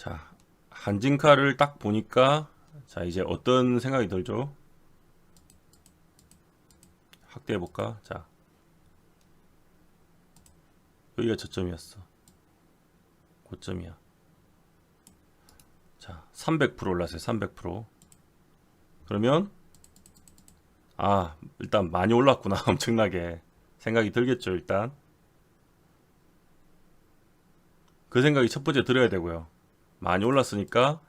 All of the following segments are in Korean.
자, 한진카를 딱 보니까 자, 이제 어떤 생각이 들죠? 확대해 볼까? 자. 여기가 저점이었어. 고점이야. 자, 300% 올랐어요. 300%. 그러면 아, 일단 많이 올랐구나. 엄청나게. 생각이 들겠죠, 일단. 그 생각이 첫 번째 들어야 되고요. 많이 올랐으니까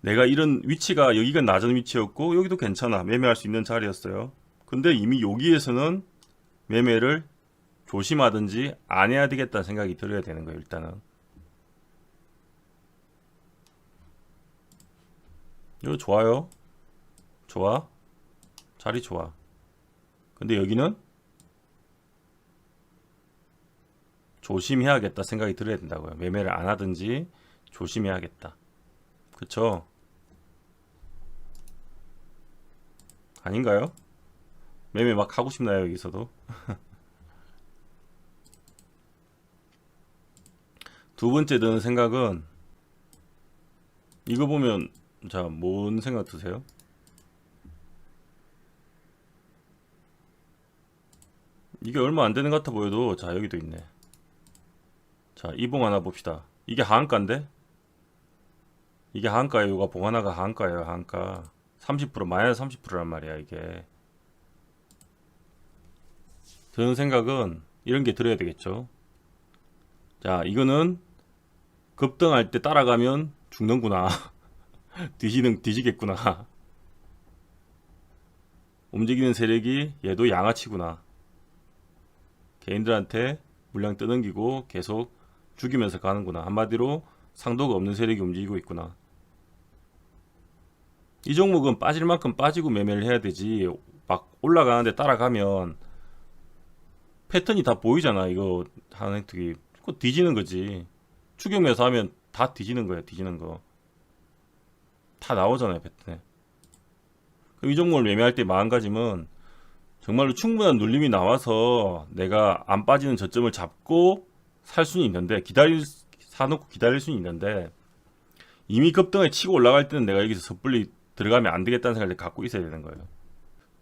내가 이런 위치가 여기가 낮은 위치였고 여기도 괜찮아. 매매할 수 있는 자리였어요. 근데 이미 여기에서는 매매를 조심하든지 안 해야 되겠다는 생각이 들어야 되는 거예요, 일단은. 이거 좋아요. 좋아. 자리 좋아. 근데 여기는 조심해야겠다 생각이 들어야 된다고요. 매매를 안 하든지 조심해야겠다. 그쵸? 아닌가요? 매매 막 하고 싶나요, 여기서도? 두 번째 드는 생각은 이거 보면 자, 뭔 생각 드세요? 이게 얼마 안 되는 것 같아 보여도 자, 여기도 있네. 자, 이봉 하나 봅시다. 이게 하한가인데? 이게 하한가예요. 이거 봉 하나가 하한가예요. 하한가. 30% 마이너스 30%란 말이야, 이게. 드는 생각은 이런 게 들어야 되겠죠. 자, 이거는 급등할 때 따라가면 죽는구나. 뒤지는 뒤지겠구나. 움직이는 세력이 얘도 양아치구나. 개인들한테 물량 떠넘기고 계속 죽이면서 가는구나. 한마디로 상도가 없는 세력이 움직이고 있구나. 이 종목은 빠질 만큼 빠지고 매매를 해야 되지. 막 올라가는데 따라가면 패턴이 다 보이잖아. 이거 하는 획득이. 그거 뒤지는 거지. 추경매수 하면 다 뒤지는 거야. 뒤지는 거. 다 나오잖아요. 패턴에. 그럼 이 종목을 매매할 때 마음가짐은 정말로 충분한 눌림이 나와서 내가 안 빠지는 저점을 잡고 살 수는 있는데 기다릴 사놓고 기다릴 수는 있는데 이미 급등에 치고 올라갈 때는 내가 여기서 섣불리 들어가면 안 되겠다는 생각을 갖고 있어야 되는 거예요.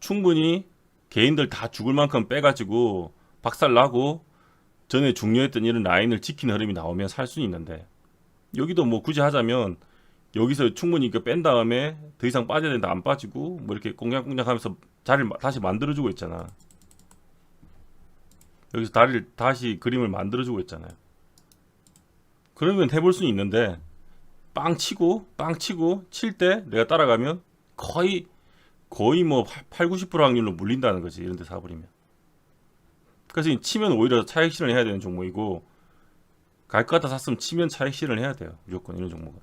충분히 개인들 다 죽을 만큼 빼가지고 박살 나고 전에 중요했던 이런 라인을 지키는 흐름이 나오면 살 수는 있는데 여기도 뭐 굳이 하자면 여기서 충분히 뺀 다음에 더 이상 빠져야 된다 안 빠지고 뭐 이렇게 꽁냥꽁냥 하면서 자리를 마- 다시 만들어주고 있잖아. 여기서 다리를 다시 그림을 만들어주고 있잖아요. 그러면 해볼 수는 있는데 빵 치고 빵 치고 칠 때 내가 따라가면 거의 거의 뭐 8, 90% 확률로 물린다는 거지 이런 데 사버리면. 그래서 이 치면 오히려 차익 실현을 해야 되는 종목이고 갈 것 같아 샀으면 치면 차익 실현을 해야 돼요 무조건 이런 종목은.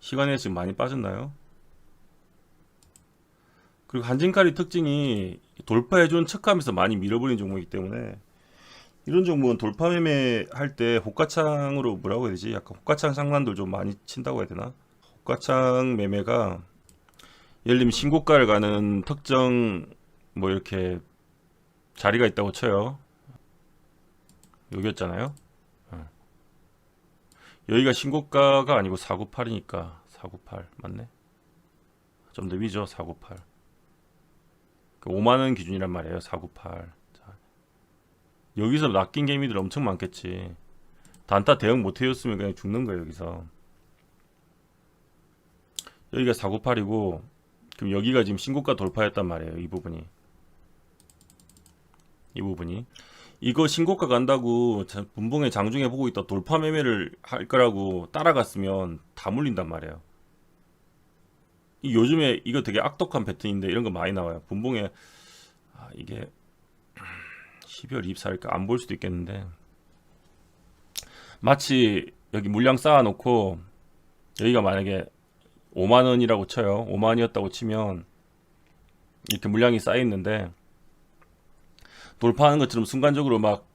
시간에 지금 많이 빠졌나요? 그리고 한진칼이 특징이 돌파해준 척하면서 많이 밀어버린 종목이기 때문에 이런 종목은 돌파 매매 할 때 호가창으로 뭐라고 해야 되지? 약간 호가창 상단들 좀 많이 친다고 해야 되나? 호가창 매매가 예를 들면 신고가를 가는 특정 뭐 이렇게 자리가 있다고 쳐요. 여기였잖아요. 어. 여기가 신고가가 아니고 498이니까 498 맞네. 좀 더 위죠 498. 그 5만 원 기준이란 말이에요 498. 자, 여기서 낚인 개미들 엄청 많겠지. 단타 대응 못 해줬으면 그냥 죽는 거예요 여기서. 여기가 498이고 그럼 여기가 지금 신고가 돌파했단 말이에요 이 부분이. 이 부분이. 이거 신고가 간다고 자- 분봉에 장중에 보고 있다 돌파 매매를 할 거라고 따라갔으면 다 물린단 말이에요. 이 요즘에 이거 되게 악독한 패턴인데 이런 거 많이 나와요. 분봉에 아, 이게 12월 24일까 안 볼 수도 있겠는데 마치 여기 물량 쌓아놓고 여기가 만약에 5만 원이라고 쳐요. 5만 원이었다고 치면 이렇게 물량이 쌓여 있는데 돌파하는 것처럼 순간적으로 막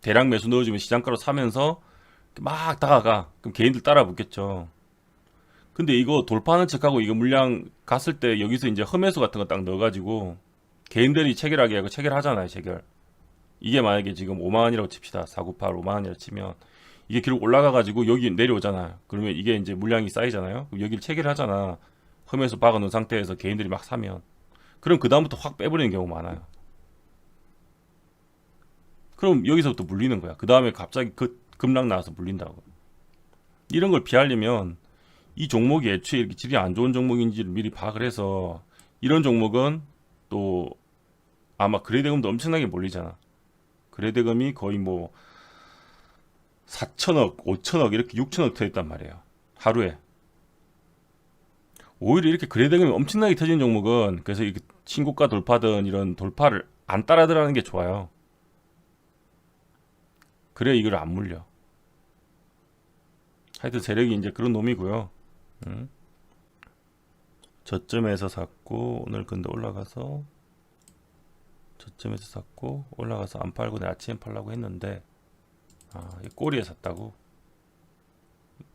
대량 매수 넣어주면 시장가로 사면서 막 다가가. 그럼 개인들 따라 붙겠죠. 근데 이거 돌파하는 척하고 이거 물량 갔을 때 여기서 이제 험해수 같은 거 딱 넣어가지고 개인들이 체결하게 하고 체결하잖아요, 체결. 이게 만약에 지금 5만 원이라고 칩시다. 498 5만 원이라고 치면 이게 계속 올라가 가지고 여기 내려오잖아. 그러면 이게 이제 물량이 쌓이잖아요. 여기를 체결 하잖아. 험에서 박아 놓은 상태에서 개인들이 막 사면 그럼 그 다음부터 확 빼버리는 경우가 많아요. 그럼 여기서부터 물리는 거야. 그 다음에 갑자기 그 급락 나와서 물린다고. 이런 걸 피하려면 이 종목이 애초에 이렇게 질이 안 좋은 종목인지를 미리 파악을 해서 이런 종목은 또 아마 거래대금도 엄청나게 몰리잖아. 거래대금이 거의 뭐 4천억, 5천억 이렇게 6천억 터졌단 말이에요. 하루에. 오히려 이렇게 거래대금이 엄청나게 터진 종목은 그래서 이렇게 신고가 돌파든 이런 돌파를 안 따라 들어가는 게 좋아요. 그래 이걸 안 물려. 하여튼 세력이 이제 그런 놈이고요. 음. 저점에서 샀고 오늘 근데 올라가서 저점에서 샀고 올라가서 안 팔고 내 아침에 팔라고 했는데 아, 이 꼬리에 샀다고.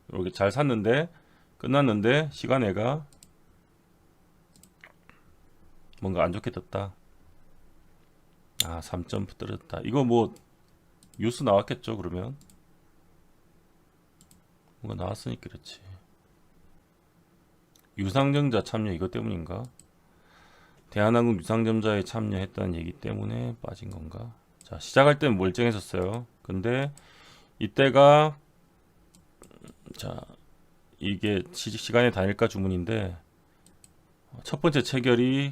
이렇게 잘 샀는데 끝났는데 시간에가 뭔가 안 좋게 떴다. 아, 3점 떨어졌다. 이거 뭐 뉴스 나왔겠죠, 그러면? 뭔가 나왔으니까 그렇지. 유상증자 참여 이것 때문인가? 대한항공 유상증자에 참여했다는 얘기 때문에 빠진 건가? 자, 시작할 때는 멀쩡했었어요. 근데 이때가 자, 이게 시, 시간에 다닐까 주문인데 어, 첫 번째 체결이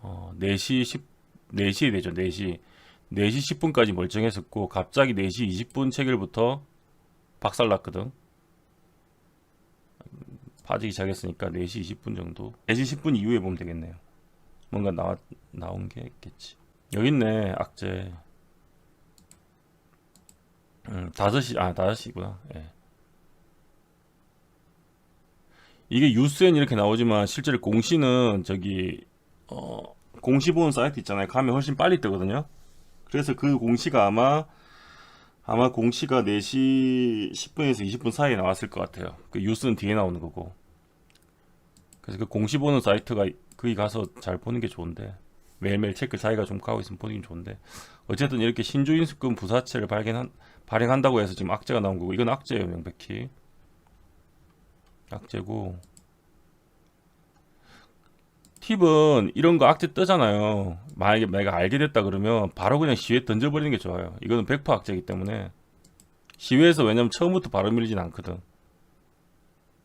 어, 4시 10 4시에 되죠. 4시 4시 10분까지 멀쩡했었고 갑자기 4시 20분 체결부터 박살 났거든. 빠지기 시작했으니까 4시 20분 정도. 4시 10분 이후에 보면 되겠네요. 뭔가 나 나온 게 있겠지. 여기 있네. 악재. 음, 5시 아, 5시구나. 예. 이게 뉴스엔 이렇게 나오지만 실제로 공시는 저기 어 공시 보는 사이트 있잖아요. 가면 훨씬 빨리 뜨거든요. 그래서 그 공시가 아마 아마 공시가 4시 10분에서 20분 사이에 나왔을 것 같아요. 그 뉴스는 뒤에 나오는 거고. 그래서 그 공시 보는 사이트가 거기 가서 잘 보는 게 좋은데 매일매일 체크 자기가 좀 가고 있으면 보는 게 좋은데 어쨌든 이렇게 신주인수금 부사채를 발견한 발행한다고 해서 지금 악재가 나온 거고 이건 악재예요 명백히 악재고 팁은 이런 거 악재 뜨잖아요. 만약에 내가 알게 됐다 그러면 바로 그냥 시외에 던져버리는 게 좋아요. 이거는 100% 악재이기 때문에 시외에서 왜냐면 처음부터 바로 밀리진 않거든.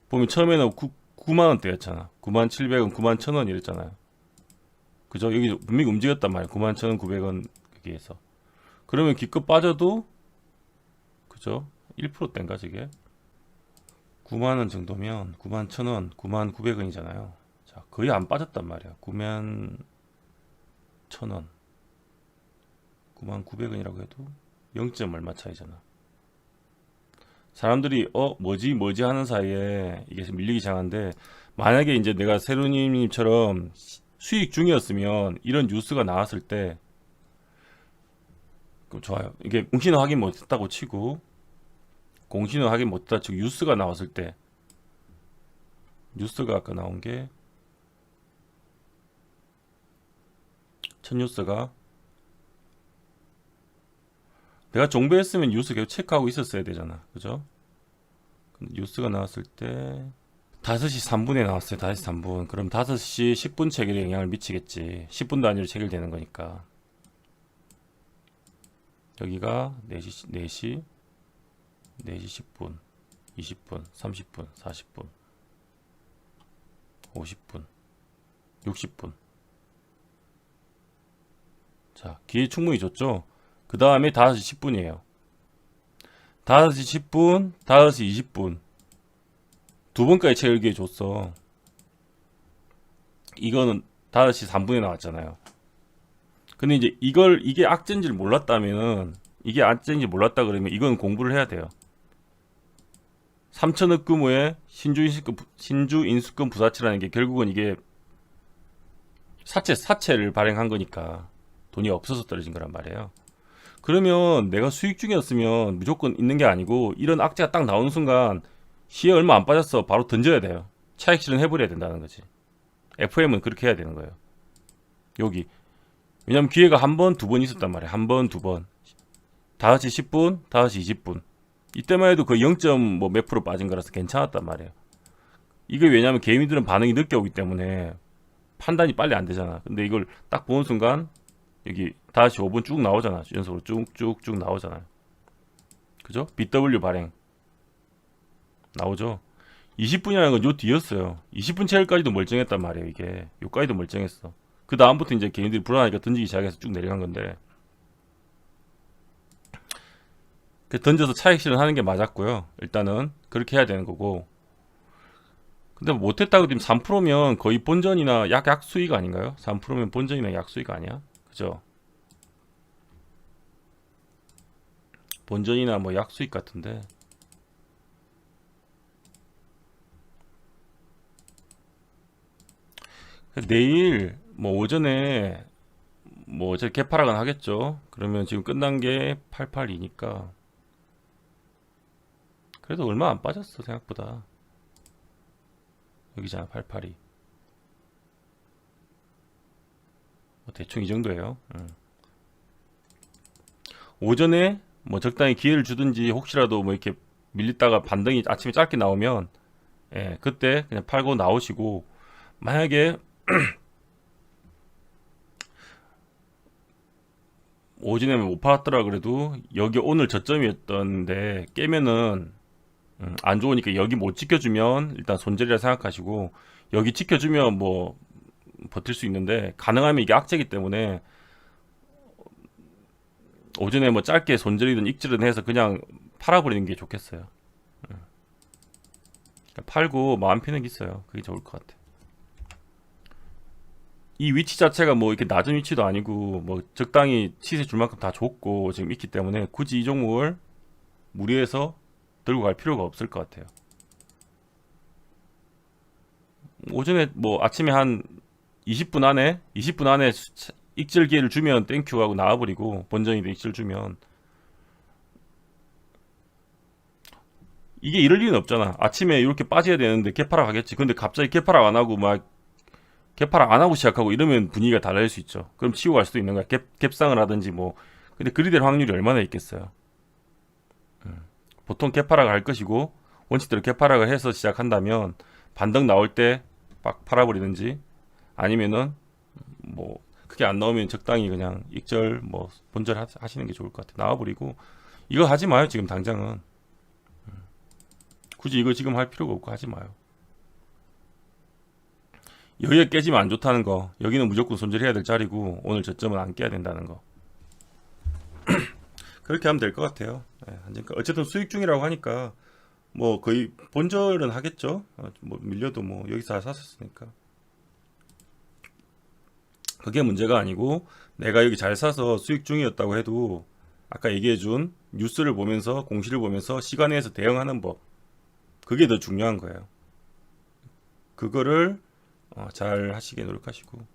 보면 처음에는 9, 9만 원대였잖아. 9만 700원, 9만 1000원 이랬잖아요. 그죠? 여기 분명히 움직였단 말이야. 9만 1000원, 900원 여기에서. 그러면 기껏 빠져도 그죠? 1%대인가 저게? 9만 원 정도면 9만 1000원, 9만 900원이잖아요. 자, 거의 안 빠졌단 말이야. 9만 1000원. 9만 900원이라고 해도 0. 얼마 차이잖아. 사람들이 어 뭐지 뭐지 하는 사이에 이게 밀리기 시작한데 만약에 이제 내가 세루님처럼 수익 중이었으면 이런 뉴스가 나왔을 때 좋아요. 이게 공신호 확인 못했다고 치고 공신호 확인 못했다 치고 뉴스가 나왔을 때 뉴스가 아까 나온 게 첫 뉴스가 내가 정배했으면 뉴스 계속 체크하고 있었어야 되잖아. 그죠? 뉴스가 나왔을 때 5시 3분에 나왔어요. 5시 3분. 그럼 5시 10분 체결에 영향을 미치겠지. 10분 단위로 체결되는 거니까. 여기가 4시, 4시, 4시 10분, 20분, 30분, 40분, 50분, 60분. 자, 기회 충분히 줬죠? 그 다음에 5시 10분이에요. 5시 10분, 5시 20분. 두 번까지 체결기에 줬어. 이거는 5시 3분에 나왔잖아요. 근데 이제 이걸, 이게 악재인지 를 몰랐다면은, 이게 악재인지 몰랐다 그러면 이건 공부를 해야 돼요. 3천억 규모의 신주 인수권, 신주 인수권 부사채라는 게 결국은 이게 사채, 사채를 발행한 거니까 돈이 없어서 떨어진 거란 말이에요. 그러면 내가 수익 중이었으면 무조건 있는 게 아니고 이런 악재가 딱 나오는 순간 시에 얼마 안 빠졌어. 바로 던져야 돼요. 차익 실현 해버려야 된다는 거지. FM은 그렇게 해야 되는 거예요. 여기. 왜냐면 기회가 한 번, 두 번 있었단 말이야 한 번, 두 번. 5시 10분, 5시 20분. 이때만 해도 그 0.몇 프로 빠진 거라서 괜찮았단 말이에요. 이게 왜냐면 개미들은 반응이 늦게 오기 때문에 판단이 빨리 안 되잖아. 근데 이걸 딱 보는 순간 여기 다시 5분 쭉 나오잖아. 연속으로 쭉쭉쭉 나오잖아요. 그죠? BW 발행 나오죠. 20분이라는 건 요 뒤였어요. 20분 채울까지도 멀쩡했단 말이에요. 이게 요까지도 멀쩡했어. 그 다음부터 이제 개인들이 불안하니까 던지기 시작해서 쭉 내려간 건데 그 던져서 차익 실현하는 게 맞았고요. 일단은 그렇게 해야 되는 거고. 근데 못했다고 지금 3%면 거의 본전이나 약 약 수익 아닌가요? 3%면 본전이나 약 수익 아니야? 그죠? 본전이나 뭐 약수익 같은데. 내일 뭐 오전에 뭐 어제 개파락은 하겠죠. 그러면 지금 끝난 게 882니까 그래도 얼마 안 빠졌어 생각보다. 여기잖아 882. 뭐 대충 이 정도예요. 음. 오전에 뭐 적당히 기회를 주든지 혹시라도 뭐 이렇게 밀리다가 반등이 아침에 짧게 나오면 예, 그때 그냥 팔고 나오시고 만약에 오전에 못 팔았더라 그래도 여기 오늘 저점이었던데 깨면은 음, 안 좋으니까 여기 못 지켜주면 일단 손절이라 생각하시고 여기 지켜주면 뭐 버틸 수 있는데 가능하면 이게 악재기 때문에 오전에 뭐 짧게 손절이든 익절이든 해서 그냥 팔아버리는 게 좋겠어요. 음. 그러니까 팔고 마음 편하게 있어요. 그게 좋을 것 같아. 이 위치 자체가 뭐 이렇게 낮은 위치도 아니고 뭐 적당히 시세 줄 만큼 다 줬고 지금 있기 때문에 굳이 이 종목을 무리해서 들고 갈 필요가 없을 것 같아요. 오전에 뭐 아침에 한 20분 안에 20분 안에 수- 익절 기회를 주면 땡큐 하고 나와버리고 본전이도 익절 주면 이게 이럴 리는 없잖아. 아침에 이렇게 빠져야 되는데 개파락 하겠지. 근데 갑자기 개파락 안 하고 막 개파락 안 하고 시작하고 이러면 분위기가 달라질 수 있죠. 그럼 치고 갈 수도 있는 거야. 갭, 갭상을 하든지 뭐. 근데 그리 될 확률이 얼마나 있겠어요. 음. 보통 개파락을 할 것이고 원칙대로 개파락을 해서 시작한다면 반등 나올 때 빡 팔아버리든지 아니면은 뭐 그게 안 나오면 적당히 그냥 익절 뭐 본절 하- 하시는 게 좋을 것 같아요. 나와버리고 이거 하지 마요 지금 당장은 음. 굳이 이거 지금 할 필요가 없고 하지 마요. 여기가 깨지면 안 좋다는 거 여기는 무조건 손절해야 될 자리고 오늘 저점은 안 깨야 된다는 거 그렇게 하면 될 것 같아요. 예, 그러니까 어쨌든 수익 중이라고 하니까 뭐 거의 본절은 하겠죠. 어, 뭐 밀려도 뭐 여기서 다 샀었으니까. 그게 문제가 아니고 내가 여기 잘 사서 수익 중이었다고 해도 아까 얘기해 준 뉴스를 보면서 공시를 보면서 시간 내에서 대응하는 법 그게 더 중요한 거예요. 그거를 어, 잘 하시게 노력하시고